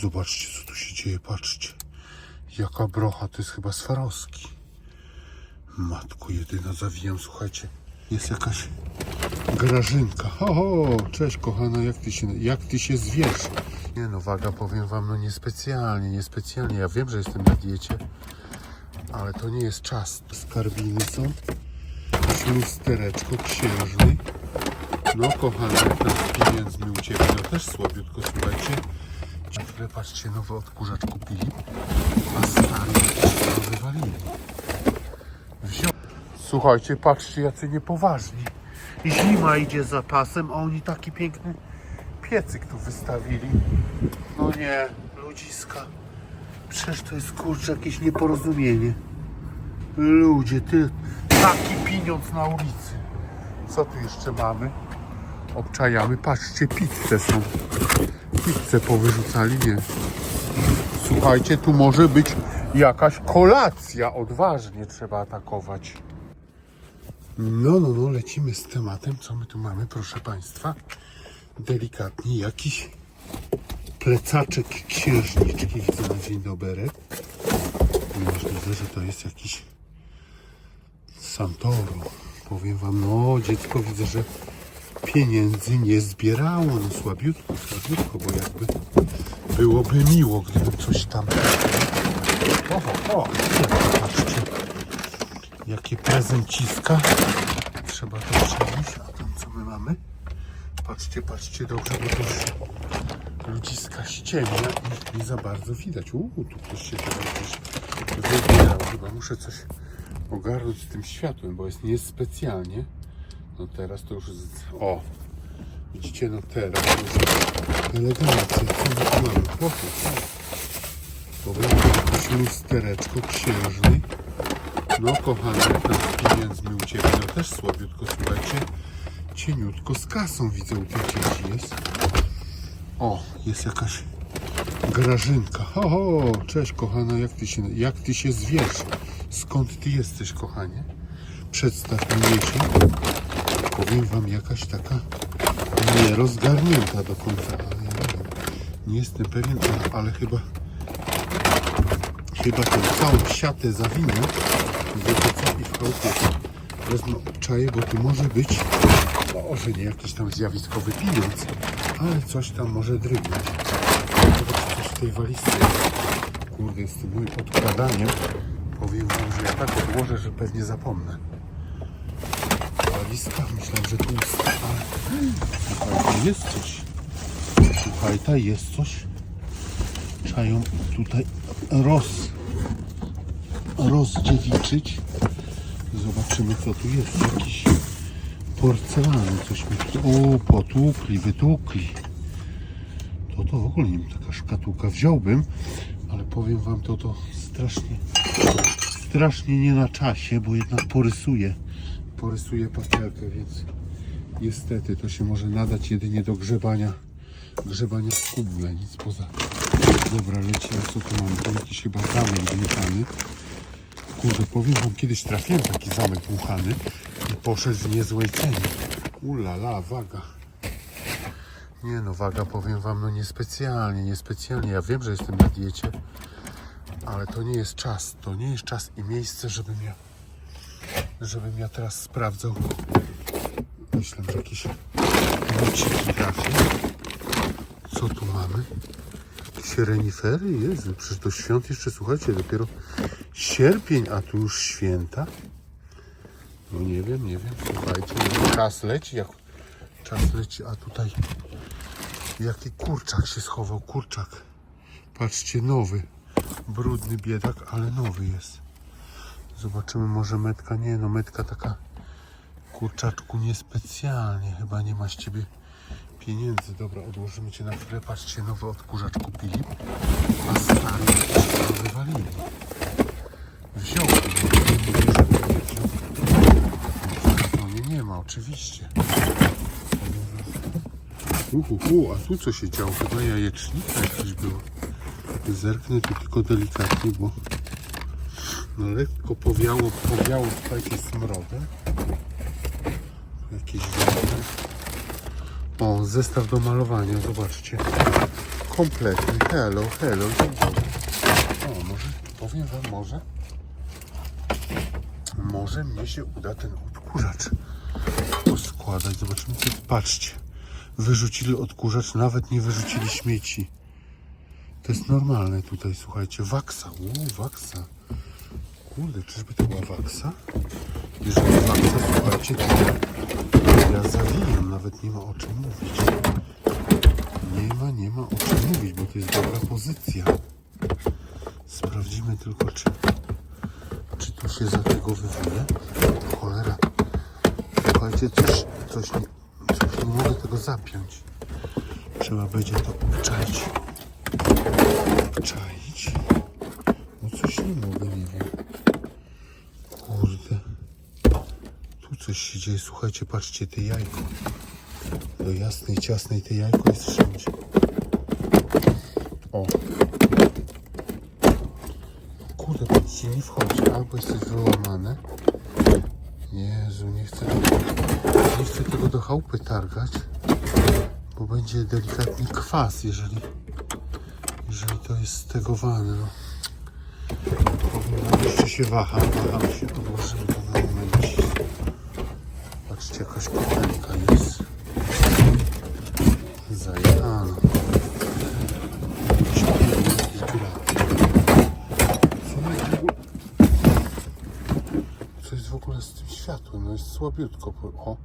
Zobaczcie, co tu się dzieje, patrzcie. Jaka brocha, to jest chyba Swarowski. Matko jedyna, zawijam, słuchajcie. Jest jakaś Grażynka. O, o, cześć kochana, jak ty się, jak ty się zwierz? Nie no, waga, powiem wam, no niespecjalnie, niespecjalnie. Ja wiem, że jestem na diecie, ale to nie jest czas. Skarbiny są. Lustereczko księżny. No kochana, jak tam z pieniędzmi u Ciebie, no też słabiutko, słuchajcie. Chwilę, patrzcie, nowy odkurzacz kupili, a stary wywalili. Wziął. Słuchajcie, patrzcie, jacy niepoważni. Zima idzie za pasem, a oni taki piękny piecyk tu wystawili. No nie, ludziska. Przecież to jest kurczę jakieś nieporozumienie. Ludzie, ty, taki pieniądz na ulicy. Co tu jeszcze mamy? Obczajamy, patrzcie, pizze są. Pizze powyrzucali, nie. Słuchajcie, tu może być jakaś kolacja. Odważnie trzeba atakować. No, no, no, lecimy z tematem. Co my tu mamy, proszę Państwa? Delikatnie jakiś plecaczek księżniczki. Widzę na dzień dobry. Możliwe, że to jest jakiś Santoro. Powiem Wam, no, dziecko widzę, że pieniędzy nie zbierało. No, słabiutko, słabiutko, bo jakby byłoby miło, gdyby coś tam... O, o, patrzcie jakie prezenciska. Trzeba to przenieść. A tam co my mamy? Patrzcie, patrzcie dobrze, bo to już ludziska ściemnia i nie za bardzo widać. Uuu, tu ktoś się chyba gdzieś wybierał. Chyba muszę coś ogarnąć z tym światłem, bo jest niespecjalnie. No teraz to już... O! Widzicie, no teraz już elegancja. Co my tu mamy? Pochód. Powiem, jakieś lustereczko księżny. No kochany, tam pieniędzmi u Ciebie, no też słabiutko, słuchajcie. Cieniutko z kasą widzę u tych dzieci jest. O, jest jakaś Grażynka. O, o, cześć kochana, jak Ty się, jak ty się zwierz? Skąd Ty jesteś, kochanie? Przedstaw mnie się. Powiem Wam, jakaś taka nierozgarnięta do końca, ale ja nie. Nie jestem pewien, ale, ale chyba chyba tą całą siatę zawinę, i w chałupie wezmę obczaję, bo tu może być, może nie jakiś tam zjawiskowy pieniądz, ale coś tam może drgnąć. Zobaczcie, coś w tej walizce. Kurde, z tym moim odkładaniem powiem wam, że ja tak odłożę, że pewnie zapomnę. Walizka, myślałem, że tu jest, ale słuchajcie, jest coś. Słuchajcie, jest coś. Trzeba ją tutaj roz, rozdziewiczyć. Zobaczymy co tu jest. Jakiś porcelany. Coś mi tu... O, potłukli, wytłukli. To to w ogóle nie wiem, taka szkatułka wziąłbym, ale powiem wam to to strasznie strasznie nie na czasie, bo jednak porysuje porysuje pastylkę, więc niestety to się może nadać jedynie do grzebania grzebania w kuble, nic poza Dobra, lecimy, co tu mamy? To jakiś chyba zamek dmuchany. Kurde, powiem wam, kiedyś trafiłem taki zamek dmuchany i poszedł w niezłej cenie. Ulala, waga. Nie no, waga, powiem wam, no niespecjalnie, niespecjalnie. Ja wiem, że jestem na diecie, ale to nie jest czas. To nie jest czas i miejsce, żebym ja, żebym ja teraz sprawdzał. Myślę, że jakieś buciki trafię. Co tu mamy? Jakieś renifery? Jezu, przecież do świąt jeszcze, słuchajcie, dopiero sierpień, a tu już święta. No nie wiem, nie wiem, słuchajcie, czas leci, jak czas leci, a tutaj jaki kurczak się schował, kurczak. Patrzcie, nowy, brudny biedak, ale nowy jest. Zobaczymy, może metka, nie no, metka taka, kurczaczku, niespecjalnie, chyba nie ma z ciebie pieniędzy. Dobra, odłożymy cię na chwilę. Patrzcie, nowy odkurzacz kupili, a stary wywalili. Wziął. No nie, nie ma, oczywiście. Uhu, a tu co się działo? Chyba jajecznica jakaś była. Zerknę tu tylko delikatnie, bo no lekko powiało, powiało smrodę. Tu Jakieś wiatry. O, zestaw do malowania, zobaczcie. kompletny. Hello, hello, dzień dobry. O, może, powiem wam, może, może mnie się uda ten odkurzacz poskładać. Zobaczymy, co, patrzcie. Wyrzucili odkurzacz, nawet nie wyrzucili śmieci. To jest normalne tutaj, słuchajcie. Waksa, uuu, waksa. Kurde, czyżby to była waksa? Jeżeli waksa, słuchajcie, to ja, ja zawijam, nawet nie ma o czym mówić. Nie ma, nie ma o czym mówić, bo to jest dobra pozycja. Sprawdzimy tylko, czy, czy tu się za tego wywuje. Cholera. Słuchajcie, coś, coś, nie, coś nie mogę tego zapiąć. Trzeba będzie to obczaić. Obczaić. No coś nie mogę, nie wiem. Kurde. Tu coś się dzieje. Słuchajcie, patrzcie, te jajko. Do jasnej, ciasnej te jajko jest wszędzie. O. Kurde, patrzcie, nie wchodzi. Albo jest coś wyłamane. Jezu, nie chcę nie chcę tego do chałupy targać, bo będzie delikatny kwas, jeżeli, jeżeli to jest stegowane. No. Jeszcze się waham, waham się, odłożymy to na momencie. Patrzcie, jakaś kotelka jest. Zajechana. Jakiś Co jest w ogóle? Co jest w ogóle z tym światłem? No jest słabiutko. O,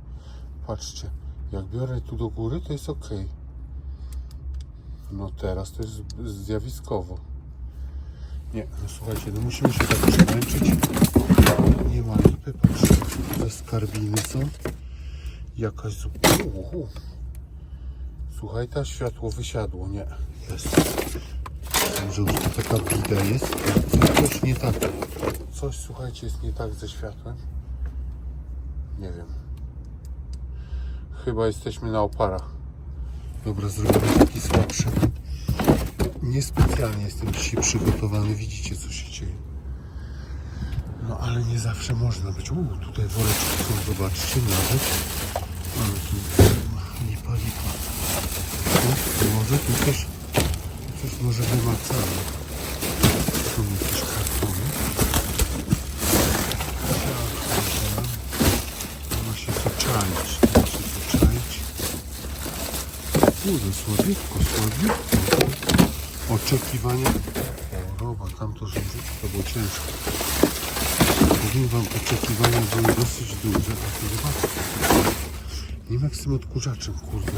patrzcie. Jak biorę tu do góry, to jest ok. No teraz to jest zjawiskowo. Nie, no słuchajcie, no musimy się tak przemęczyć. Nie ma lipy, patrzcie. Te skarbiny są. Jakaś zupa. Słuchaj, ta światło wysiadło. Nie, jest. Może już taka bida jest. Coś nie tak. Coś, słuchajcie, jest nie tak ze światłem. Nie wiem. Chyba jesteśmy na oparach. Dobra, zrobimy taki słabszy. Niespecjalnie jestem dzisiaj przygotowany. Widzicie, co się dzieje. No, ale nie zawsze można być. Uuu, tutaj woreczki są, zobaczcie, nawet. Ale tu lipa, lipa. Tu, może tu coś, coś może wymacamy. Są jakieś kartony. Ma się to czaić. Ma się to czaić. Kurde, słabiutko, słabiutko. Oczekiwania. O, roba, tam to rządzić, to było ciężko. Powiem wam, oczekiwania były dosyć duże, a to zobaczcie. Nie wiem jak z tym odkurzaczem, kurde.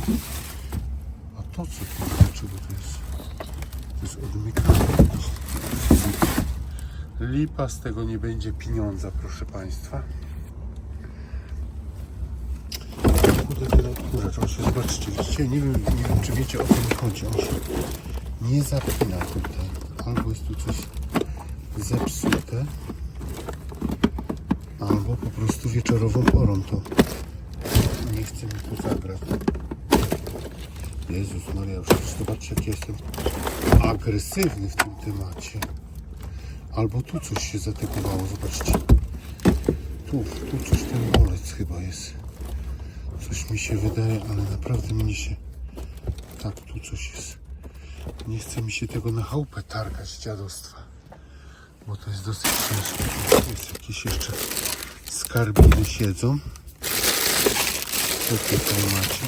A to co znaczy, bo to jest... To jest odmykane. Lipa z tego nie będzie pieniądza, proszę Państwa. Kurde, ten odkurzacz, on się, zobaczcie, widzicie, nie wiem, nie wiem czy wiecie o mi chodzi, on się nie zapina tutaj. Albo jest tu coś zepsute, albo po prostu wieczorową porą to to zagrać. Jezus Maria, już zobaczcie jak ja jestem agresywny w tym temacie. Albo tu coś się zatykowało, zobaczcie. Tu, tu coś ten bolec chyba jest. Coś mi się wydaje, ale naprawdę mnie się... Tak, tu coś jest. Nie chce mi się tego na chałupę targać, dziadostwa. Bo to jest dosyć ciężkie. Tu jest jakieś jeszcze skarbiny siedzą. Tutaj macie?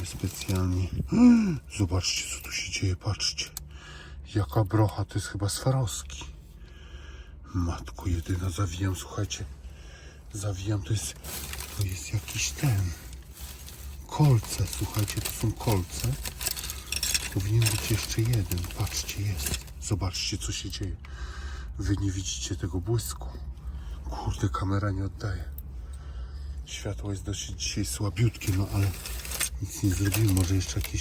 Niespecjalnie. Zobaczcie, co tu się dzieje, patrzcie. Jaka brocha, to jest chyba Swarowski. Matko jedyna, zawijam, słuchajcie. Zawijam, to jest, to jest jakiś ten. Kolce, słuchajcie, to są kolce. Powinien być jeszcze jeden, patrzcie, jest. Zobaczcie, co się dzieje. Wy nie widzicie tego błysku. Kurde, kamera nie oddaje. Światło jest dosyć dzisiaj słabiutkie, no ale nic nie zrobimy. Może jeszcze jakieś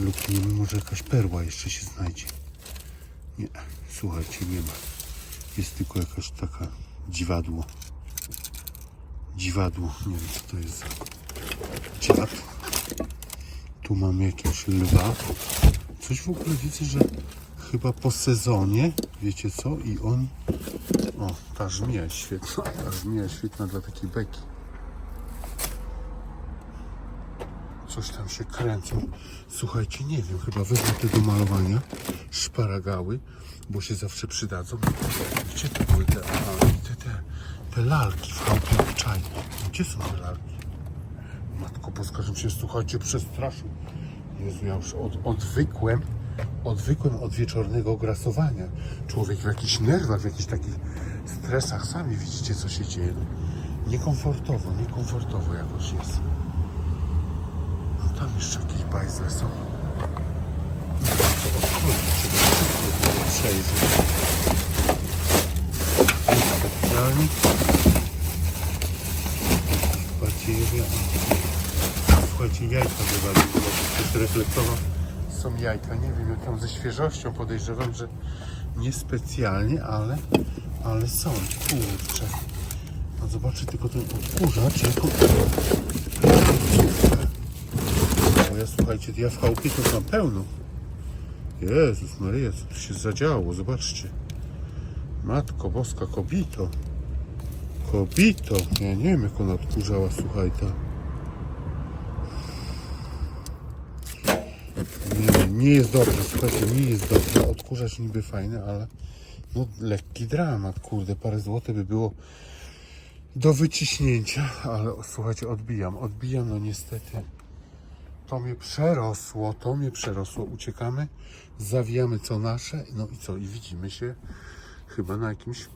lukniemy, może jakaś perła jeszcze się znajdzie. Nie, słuchajcie, nie ma. Jest tylko jakaś taka dziwadło. Dziwadło, nie wiem co to jest dziad. Tu mamy jakiegoś lwa. Coś w ogóle widzę, że chyba po sezonie, wiecie co, i on... O, ta żmija świetna, ta żmija świetna dla takiej beki. Coś tam się kręcą. Słuchajcie, nie wiem, chyba wezmę te do malowania. Szparagały, bo się zawsze przydadzą. Gdzie to były te, i te, te, te lalki w chałupie obczaj. Gdzie są te lalki? Matko Boska, żebym się, słuchajcie, przestraszył. Jezu, ja już od, odwykłem, odwykłem od wieczornego grasowania. Człowiek w jakichś nerwach, w jakichś takich stresach. Sami widzicie, co się dzieje. Niekomfortowo, niekomfortowo jakoś jest. Tam jeszcze jakieś bajzle są. Przejrzeć. Specjalnie. Bardziej Słuchajcie, jajka wywaliły. Też reflektowo są jajka. Nie wiem, jak tam ze świeżością podejrzewam, że niespecjalnie, ale, ale są. Kurczę. A zobaczcie tylko ten odkurzacz, jaką bo słuchajcie, ja w chałupie to mam pełno. Jezus Maria, co tu się zadziało, zobaczcie. Matko Boska, kobito. Kobito. Ja nie wiem, jak ona odkurzała, słuchaj, ta. Nie, nie jest dobrze, słuchajcie, nie jest dobrze. Odkurzacz niby fajny, ale no lekki dramat, kurde, parę złotych by było do wyciśnięcia, ale słuchajcie, odbijam, odbijam, no niestety. To mnie przerosło, to mnie przerosło. Uciekamy, zawijamy co nasze, no i co? I widzimy się chyba na jakimś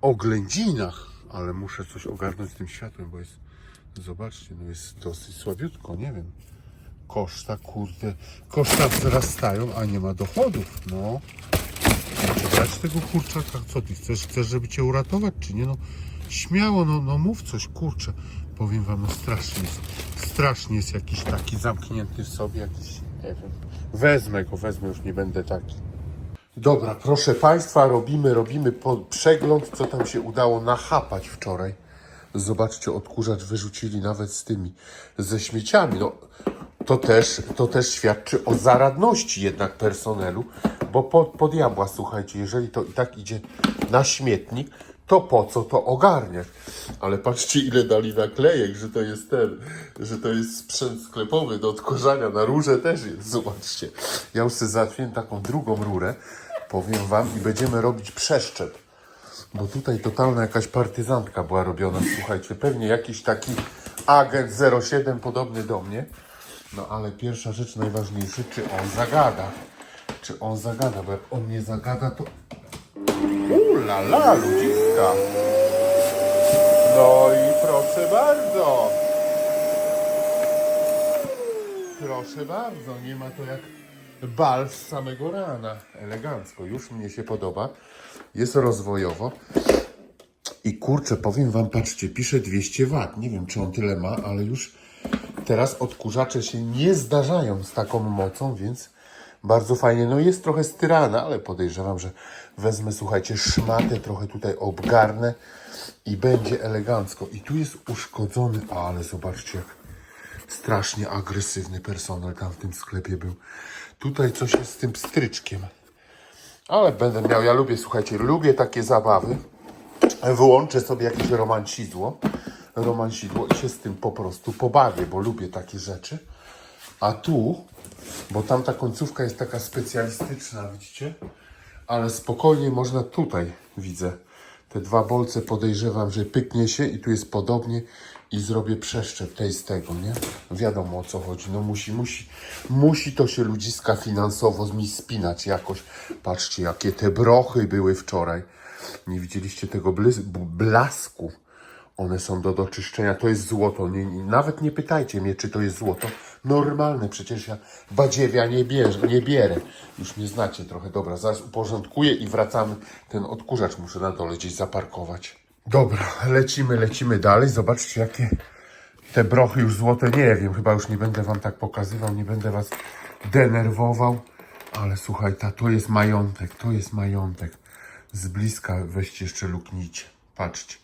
oględzinach, ale muszę coś ogarnąć tym światłem, bo jest, zobaczcie, no jest dosyć słabiutko, nie wiem. Koszta, kurde, koszta wzrastają, a nie ma dochodów, no. Czy brać tego kurczaka? Co ty chcesz? Chcesz, żeby cię uratować, czy nie? No śmiało, no, no mów coś, kurczę. Powiem wam, no strasznie jest, strasznie jest jakiś taki zamknięty w sobie, jakiś, nie wiem. Wezmę go, wezmę, już nie będę taki. Dobra, proszę Państwa, robimy, robimy przegląd, co tam się udało nachapać wczoraj. Zobaczcie, odkurzacz wyrzucili nawet z tymi, ze śmieciami. No, to też, to też świadczy o zaradności jednak personelu, bo po, po słuchajcie, jeżeli to i tak idzie na śmietnik, to po co to ogarniać? Ale patrzcie, ile dali naklejek, że to jest ten, że to jest sprzęt sklepowy do odkurzania. Na rurze też jest, zobaczcie. Ja już sobie załatwiłem taką drugą rurę, powiem wam, i będziemy robić przeszczep. Bo tutaj totalna jakaś partyzantka była robiona, słuchajcie, pewnie jakiś taki agent 07 podobny do mnie. No ale pierwsza rzecz najważniejsza, czy on zagada. Czy on zagada, bo jak on nie zagada, to... Ula la, ludziska! No i proszę bardzo! Proszę bardzo, nie ma to jak bal z samego rana. Elegancko, już mnie się podoba. Jest rozwojowo. I kurczę, powiem wam, patrzcie, pisze 200 W. Nie wiem, czy on tyle ma, ale już teraz odkurzacze się nie zdarzają z taką mocą, więc bardzo fajnie. No jest trochę styrana, ale podejrzewam, że wezmę, słuchajcie, szmatę, trochę tutaj obgarnę i będzie elegancko. I tu jest uszkodzony, ale zobaczcie, jak strasznie agresywny personel tam w tym sklepie był. Tutaj coś jest z tym stryczkiem. Ale będę miał, ja lubię, słuchajcie, lubię takie zabawy. Wyłączę sobie jakieś romancidło, romancidło i się z tym po prostu pobawię, bo lubię takie rzeczy. A tu, bo tam ta końcówka jest taka specjalistyczna, widzicie? Ale spokojnie można tutaj, widzę. Te dwa bolce podejrzewam, że pyknie się i tu jest podobnie i zrobię przeszczep tej z tego, nie? Wiadomo o co chodzi. No musi, musi, musi to się ludziska finansowo mi spinać jakoś. Patrzcie, jakie te brochy były wczoraj. Nie widzieliście tego blasku. One są do doczyszczenia. To jest złoto. Nie, nie, nawet nie pytajcie mnie, czy to jest złoto. Normalne, przecież ja badziewia nie, bierze, nie bierę. Już mnie znacie trochę. Dobra, zaraz uporządkuję i wracamy. Ten odkurzacz muszę na dole gdzieś zaparkować. Dobra, lecimy, lecimy dalej. Zobaczcie, jakie te brochy już złote. Nie wiem, chyba już nie będę wam tak pokazywał, nie będę was denerwował. Ale słuchaj, ta, to jest majątek, to jest majątek. Z bliska weźcie jeszcze luknijcie. Patrzcie.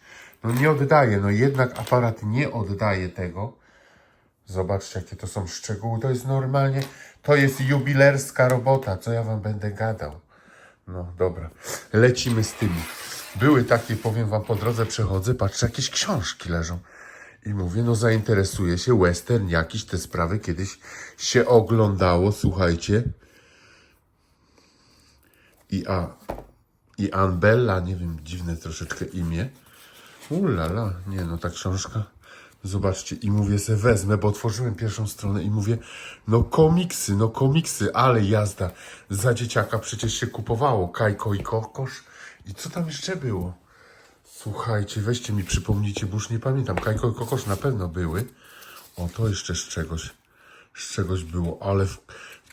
No nie oddaje, no jednak aparat nie oddaje tego. Zobaczcie, jakie to są szczegóły. To jest normalnie, to jest jubilerska robota. Co ja wam będę gadał? No dobra, lecimy z tymi. Były takie, powiem wam, po drodze przechodzę, patrzę, jakieś książki leżą. I mówię, no zainteresuje się western jakiś, te sprawy kiedyś się oglądało, słuchajcie. I, a, i Anbella, nie wiem, dziwne troszeczkę imię. Ulala, nie no, ta książka, zobaczcie, i mówię se wezmę, bo otworzyłem pierwszą stronę i mówię, no komiksy, no komiksy, ale jazda, za dzieciaka przecież się kupowało, Kajko i Kokosz. I co tam jeszcze było? Słuchajcie, weźcie mi przypomnijcie, bo już nie pamiętam, Kajko i Kokosz na pewno były, o to jeszcze z czegoś, z czegoś było, ale w,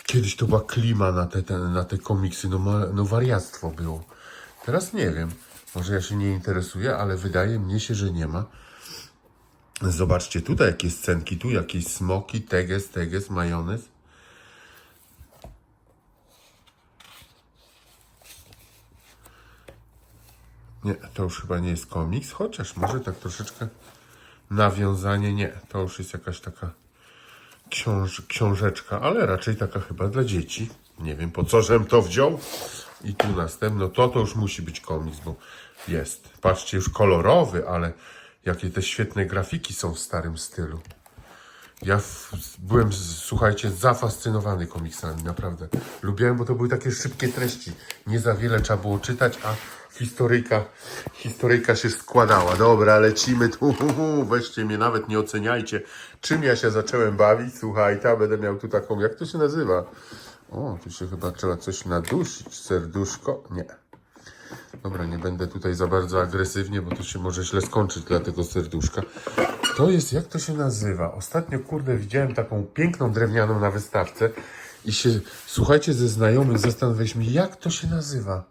kiedyś to była klima na te, te, na te komiksy, no, no wariactwo było. Teraz nie wiem, może ja się nie interesuję, ale wydaje mnie się, że nie ma. Zobaczcie tutaj jakie scenki, tu jakieś smoki, teges, teges, majonez. Nie, to już chyba nie jest komiks, chociaż może tak troszeczkę nawiązanie, nie, to już jest jakaś taka książ, książeczka, ale raczej taka chyba dla dzieci. Nie wiem po co, żem to wziął. I tu następno, to to już musi być komiks, bo jest. Patrzcie, już kolorowy, ale jakie te świetne grafiki są w starym stylu. Ja w, byłem, słuchajcie, zafascynowany komiksami, naprawdę. Lubiłem, bo to były takie szybkie treści. Nie za wiele trzeba było czytać, a historyjka, historyjka się składała. Dobra, lecimy tu, weźcie mnie, nawet nie oceniajcie, czym ja się zacząłem bawić. Słuchajcie, będę miał tu taką, jak to się nazywa? O, tu się chyba trzeba coś nadusić, serduszko. Nie. Dobra, nie będę tutaj za bardzo agresywnie, bo to się może źle skończyć dla tego serduszka. To jest, jak to się nazywa? Ostatnio, kurde, widziałem taką piękną drewnianą na wystawce i się, słuchajcie, ze znajomym zastanawialiśmy, jak to się nazywa.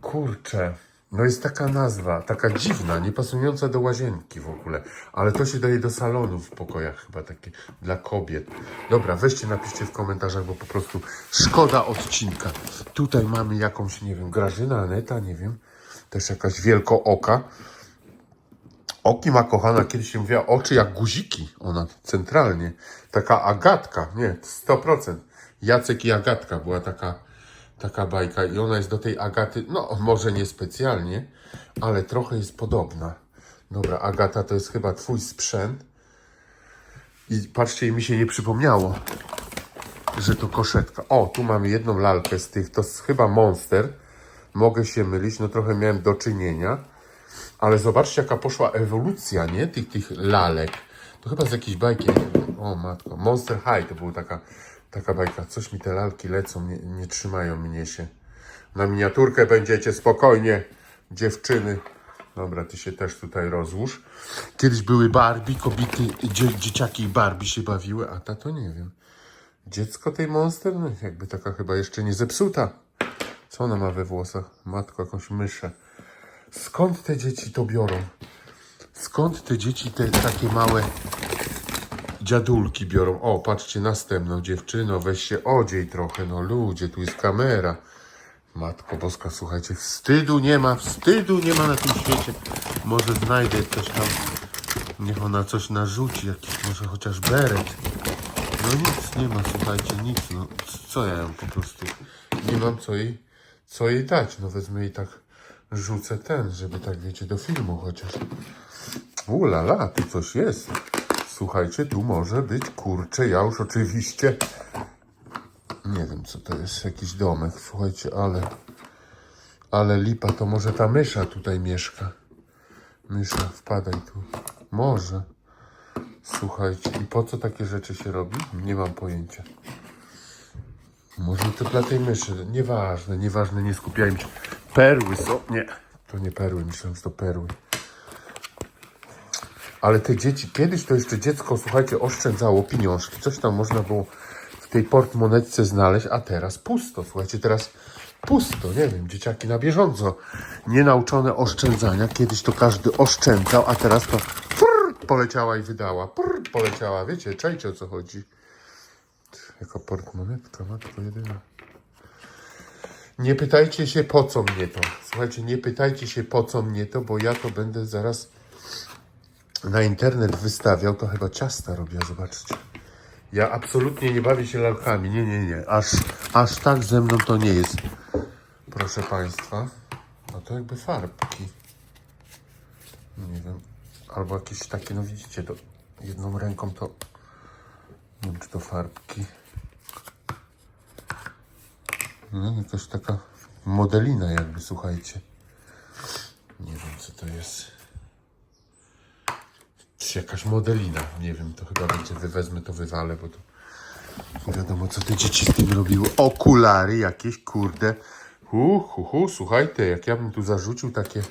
Kurczę, no jest taka nazwa, taka dziwna, niepasująca do łazienki w ogóle, ale to się daje do salonu w pokojach chyba takie dla kobiet. Dobra, weźcie, napiszcie w komentarzach, bo po prostu szkoda odcinka. Tutaj mamy jakąś, nie wiem, Grażyna, Aneta, nie wiem, też jakaś wielko oka. Oki ma kochana, kiedyś się mówiła oczy jak guziki, ona centralnie. Taka Agatka, nie, 100%. Jacek i Agatka była taka, taka bajka i ona jest do tej Agaty, no może nie specjalnie, ale trochę jest podobna. Dobra, Agata to jest chyba twój sprzęt. I patrzcie, mi się nie przypomniało, że to koszetka. O, tu mamy jedną lalkę z tych, to jest chyba Monster. Mogę się mylić, no trochę miałem do czynienia. Ale zobaczcie, jaka poszła ewolucja, nie? Tych, tych lalek. To chyba z jakiejś bajki. O matko. Monster High to była taka, taka bajka. Coś mi te lalki lecą, nie, nie trzymają mnie się. Na miniaturkę będziecie spokojnie, dziewczyny. Dobra, ty się też tutaj rozłóż. Kiedyś były Barbie, kobiety, dzie, dzieciaki i Barbie się bawiły, a ta to nie wiem. Dziecko tej Monster? No jakby taka chyba jeszcze nie zepsuta. Co ona ma we włosach? Matko, jakąś myszę. Skąd te dzieci to biorą? Skąd te dzieci te takie małe dziadulki biorą? O, patrzcie, następną dziewczyno, weź się odziej trochę, no ludzie, tu jest kamera. Matko Boska, słuchajcie, wstydu nie ma, wstydu nie ma na tym świecie. Może znajdę coś tam, niech ona coś narzuci, jakiś może chociaż beret. No nic nie ma, słuchajcie, nic, no co ja ją po prostu, nie mam co jej, co jej dać, no wezmę i tak rzucę ten, żeby tak wiecie, do filmu chociaż. Ulala, tu coś jest. Słuchajcie, tu może być, kurczę, ja już oczywiście, nie wiem co to jest, jakiś domek, słuchajcie, ale, ale lipa, to może ta mysza tutaj mieszka. Mysza, wpadaj tu. Może. Słuchajcie, i po co takie rzeczy się robi? Nie mam pojęcia. Może to dla tej myszy. Nieważne, nieważne, nie skupiajmy się. Perły są. Nie, to nie perły, myślałem, że to perły. Ale te dzieci, kiedyś to jeszcze dziecko, słuchajcie, oszczędzało pieniążki. Coś tam można było w tej portmonetce znaleźć, a teraz pusto. Słuchajcie, teraz pusto. Nie wiem, dzieciaki na bieżąco. Nienauczone oszczędzania. Kiedyś to każdy oszczędzał, a teraz to prr, poleciała i wydała. Prr, poleciała. Wiecie, czajcie o co chodzi. Jaka portmonetka, matko jedyna. Nie pytajcie się po co mnie to. Słuchajcie, nie pytajcie się po co mnie to, bo ja to będę zaraz na internet wystawiał. To chyba ciasta robię, zobaczcie. Ja absolutnie nie bawię się lalkami. Nie, nie, nie. Aż, aż tak ze mną to nie jest. Proszę Państwa. No to jakby farbki. Nie wiem. albo jakieś takie, no widzicie, to jedną ręką to, nie wiem czy to farbki. No, jakaś taka modelina jakby, słuchajcie. Nie wiem co to jest. Jest jakaś modelina, nie wiem, to chyba będzie, wywezmę to wywalę, bo to nie wiadomo co te dzieci z tym robiły. Okulary jakieś, kurde. Hu, hu, hu, słuchajcie, jak ja bym tu zarzucił takie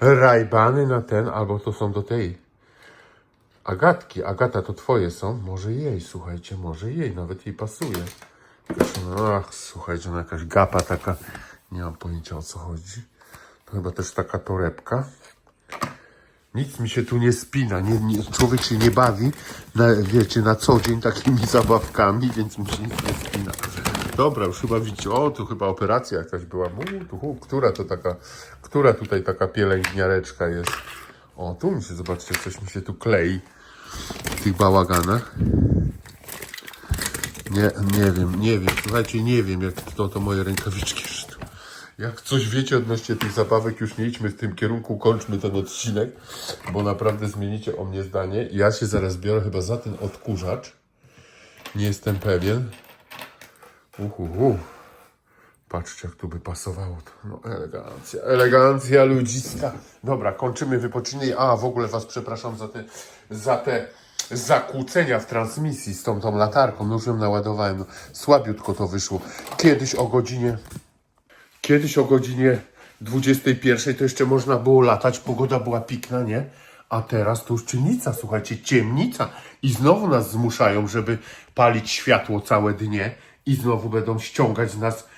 rajbany na ten, albo to są do tej Agatki. Agata, to twoje są? Może jej, słuchajcie, może jej, nawet jej pasuje. Ach, słuchajcie, ona jakaś gapa taka, nie mam pojęcia o co chodzi. To chyba też taka torebka. Nic mi się tu nie spina, nie, nie, człowiek się nie bawi, na, wiecie, na co dzień takimi zabawkami, więc mu się nic nie spina. Dobra, już chyba widzicie, o, tu chyba operacja jakaś była. U, tu, która to taka, która tutaj taka pielęgniareczka jest? O, tu mi się, zobaczcie, coś mi się tu klei w tych bałaganach. Nie, nie wiem, nie wiem, słuchajcie, nie wiem, jak to, to moje rękawiczki. Jak coś wiecie odnośnie tych zabawek, już nie idźmy w tym kierunku, kończmy ten odcinek, bo naprawdę zmienicie o mnie zdanie. Ja się zaraz biorę chyba za ten odkurzacz. Nie jestem pewien. Uhuhu. Patrzcie, jak tu by pasowało to. No, elegancja, elegancja ludziska. Dobra, kończymy wypoczynek. A, w ogóle was przepraszam za te, za te zakłócenia w transmisji z tą, tą latarką. No ją naładowałem. No, słabiutko to wyszło. Kiedyś o godzinie Kiedyś o godzinie 21 to jeszcze można było latać, pogoda była pikna, nie? A teraz to już czynnica, słuchajcie, ciemnica. I znowu nas zmuszają, żeby palić światło całe dnie i znowu będą ściągać z nas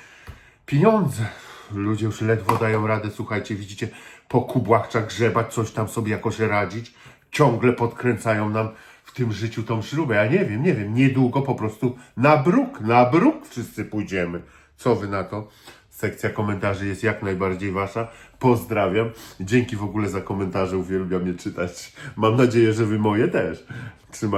pieniądze. Ludzie już ledwo dają radę, słuchajcie, widzicie, po kubłach trzeba grzebać, coś tam sobie jakoś radzić. Ciągle podkręcają nam w tym życiu tą śrubę. Ja nie wiem, nie wiem, niedługo po prostu na bruk, na bruk wszyscy pójdziemy. Co wy na to? Sekcja komentarzy jest jak najbardziej wasza. Pozdrawiam. Dzięki w ogóle za komentarze, uwielbiam je czytać. Mam nadzieję, że wy moje też. Trzymajcie.